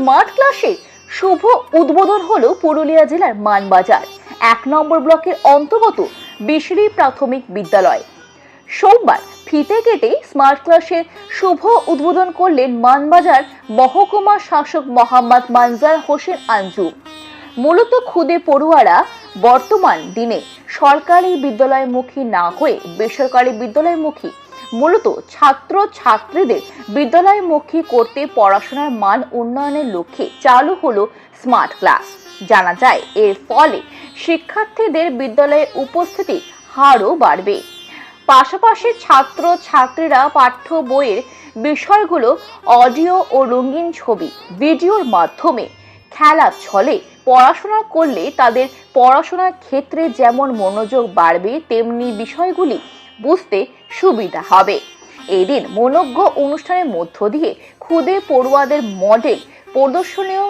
Smart ক্লাসের শুভ উদ্বোধন হলো পুরুলিয়া জেলার মানবাজার, এক নম্বর ব্লকের অন্তর্গত বিশরি প্রাথমিক বিদ্যালয়। সোমবার ফিতে কেটে স্মার্ট ক্লাসের শুভ উদ্বোধন করলেন মানবাজার মহকুমা শাসক মোহাম্মদ মানজার হোসেন আঞ্জু। মূলত খুদে পড়ুয়ারা বর্তমান দিনে সরকারি বিদ্যালয়মুখী না হয়ে বেসরকারি বিদ্যালয়মুখী মূলত ছাত্র ছাত্রীদের বিদ্যালয়মুখী করতে পড়াশোনার মান উন্নয়নের লক্ষ্যে চালু হলো স্মার্ট ক্লাস। জানা যায়, এর ফলে শিক্ষার্থীদের বিদ্যালয়ে উপস্থিতির হারও বাড়বে। পাশাপাশি ছাত্র ছাত্রীরা পাঠ্য বইয়ের বিষয়গুলো অডিও ও রঙিন ছবি, ভিডিওর মাধ্যমে খেলা ছলে পড়াশোনা করলে তাদের পড়াশোনার ক্ষেত্রে যেমন মনোযোগ বাড়বে, তেমনি বিষয়গুলি বুঝতে সুবিধা হবে। এই দিন মনোজ্ঞ অনুষ্ঠানের মধ্য দিয়ে খুদে পড়ুয়াদের মডেল, প্রদর্শনীয়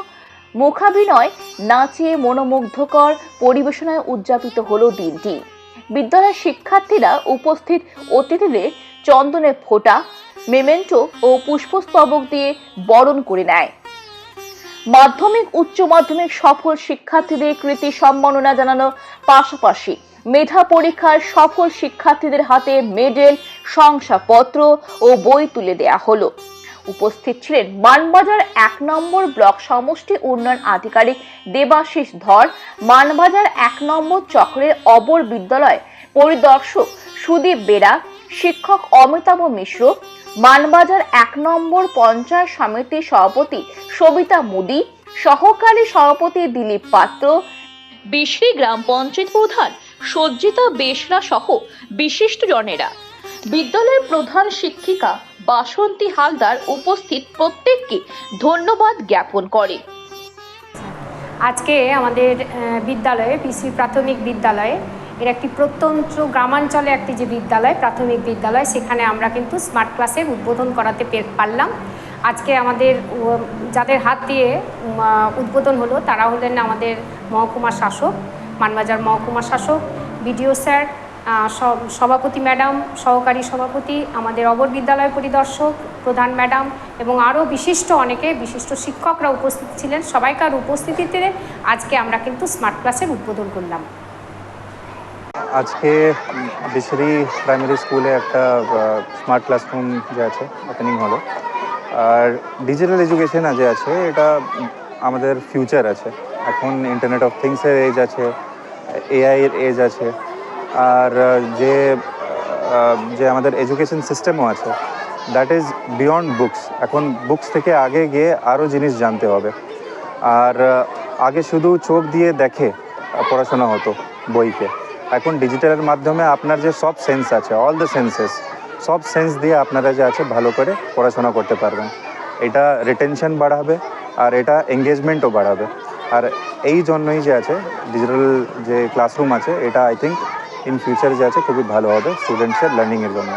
মুখাভিনয় নাচে মনোমুগ্ধকর পরিবেশনায় উদযাপিত হলো দিনটি। বিদ্যালয়ের শিক্ষার্থীরা উপস্থিত অতিথিদের চন্দনে ফোঁটা, মেমেন্টো ও পুষ্পস্তবক দিয়ে বরণ করে নেয়। মাধ্যমিক, উচ্চ মাধ্যমিক সফল শিক্ষার্থীদের কৃতি সম্মাননা জানানোর পাশাপাশি মেধা পরীক্ষার সফল শিক্ষার্থীদের হাতে মেডেল, শংসাপত্র ও বই তুলে দেয়া হলো। উপস্থিত ছিলেন মানবাজার এক নম্বর ব্লক সমষ্টি উন্নয়ন আধিকারিক দেবাশিস ধর, মানবাজার এক নম্বর চক্রের অবর বিদ্যালয় পরিদর্শক সুদীপ বেরা, শিক্ষক অমিতাভ মিশ্র, মানবাজার এক নম্বর পঞ্চায়েত সমিতির সভাপতি সবিতা মুদি সহকারী সভাপতি দিলীপ পাত্র বিশরি গ্রাম পঞ্চায়েত প্রধান সজ্জিতা বেশরা সহ বিশিষ্টজনেরা বিদ্যালয়ের প্রধান শিক্ষিকা বাসন্তী হালদার উপস্থিত প্রত্যেককে ধন্যবাদ জ্ঞাপন করে। আজকে আমাদের বিদ্যালয়ে পিসি প্রাথমিক বিদ্যালয়ে এর একটি প্রত্যন্ত গ্রামাঞ্চলে একটি যে বিদ্যালয়, প্রাথমিক বিদ্যালয়, সেখানে আমরা কিন্তু স্মার্ট ক্লাসের উদ্বোধন করাতে পারলাম। আজকে আমাদের যাদের হাত দিয়ে উদ্বোধন হলো, তারা হলেন আমাদের মহকুমা শাসক, মানবাজার মহকুমা শাসক, বিডিও স্যার সভাপতি ম্যাডাম, সহকারী সভাপতি, আমাদের অবর বিদ্যালয় পরিদর্শক, প্রধান ম্যাডাম এবং আরও বিশিষ্ট অনেকে, বিশিষ্ট শিক্ষকরা উপস্থিত ছিলেন। সবাইকার উপস্থিতিতে আজকে আমরা কিন্তু স্মার্ট ক্লাসের উদ্বোধন করলাম। আজকে বিশরি প্রাইমারি স্কুলে একটা স্মার্ট ক্লাসরুম যে আছে ওপেনিং হলো। আর ডিজিটাল এডুকেশন যে আছে, এটা আমাদের ফিউচার আছে। এখন ইন্টারনেট অফ থিংসের এজ আছে এআইয়ের এজ আছে। আর যে যে আমাদের এডুকেশন সিস্টেমও আছে দ্যাট ইজ বিয়ন্ড বুকস এখন বুকস থেকে আগে গিয়ে আরও জিনিস জানতে হবে। আর আগে শুধু চোখ দিয়ে দেখে পড়াশোনা হতো বইকে। এখন ডিজিটালের মাধ্যমে আপনার যে সব সেন্স আছে অল দ্য সেন্সেস সব সেন্স দিয়ে আপনারা যে আছে ভালো করে পড়াশোনা করতে পারবেন। এটা রিটেনশন বাড়াবে আর এটা এঙ্গেজমেন্টও বাড়াবে। আর এই জন্যই যে আছে ডিজিটাল যে ক্লাসরুম আছে, এটা আই থিঙ্ক ইন ফিউচার যে আছে খুবই ভালো হবে স্টুডেন্টসের লার্নিংয়ের জন্য।